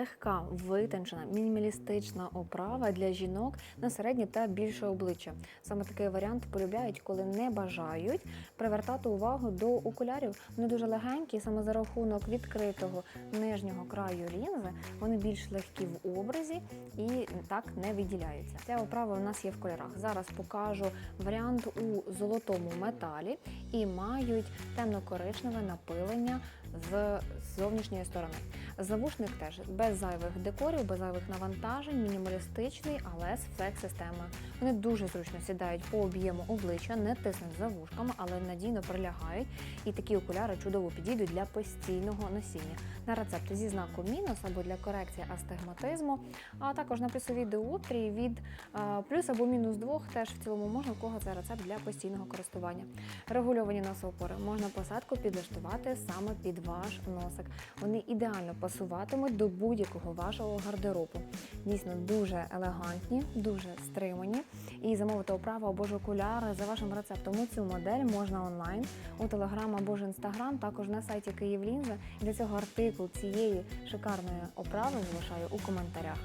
легка, витончена, мінімалістична оправа для жінок на середнє та більше обличчя. Саме такий варіант полюбляють, коли не бажають привертати увагу до окулярів. Вони дуже легенькі, саме за рахунок відкритого нижнього краю лінзи вони більш легкі в образі і так не виділяються. Ця оправа у нас є в кольорах. Зараз покажу варіант у золотому металі і мають темно-коричневе напилення з зовнішньої сторони. Завушник теж без зайвих декорів, без зайвих навантажень, мінімалістичний, але з флекс-системою. Вони дуже зручно сідають по об'єму обличчя, не тиснуть за вушками, але надійно прилягають. І такі окуляри чудово підійдуть для постійного носіння. На рецепт зі знаком мінус або для корекції астигматизму, а також на плюсовій діоптрії від плюс або мінус двох. Теж в цілому можна у кого це рецепт для постійного користування. Регульовані носоопори можна посадку підлаштувати саме під ваш носик. Вони ідеально пасуватимуть до будь-якого вашого гардеробу. Дійсно дуже елегантні, дуже стримані. І замовити оправу або ж окуляри за вашим рецептом у цю модель можна онлайн у телеграм або ж інстаграм, також на сайті Київлінза. Для цього артикул цієї шикарної оправи залишаю у коментарях.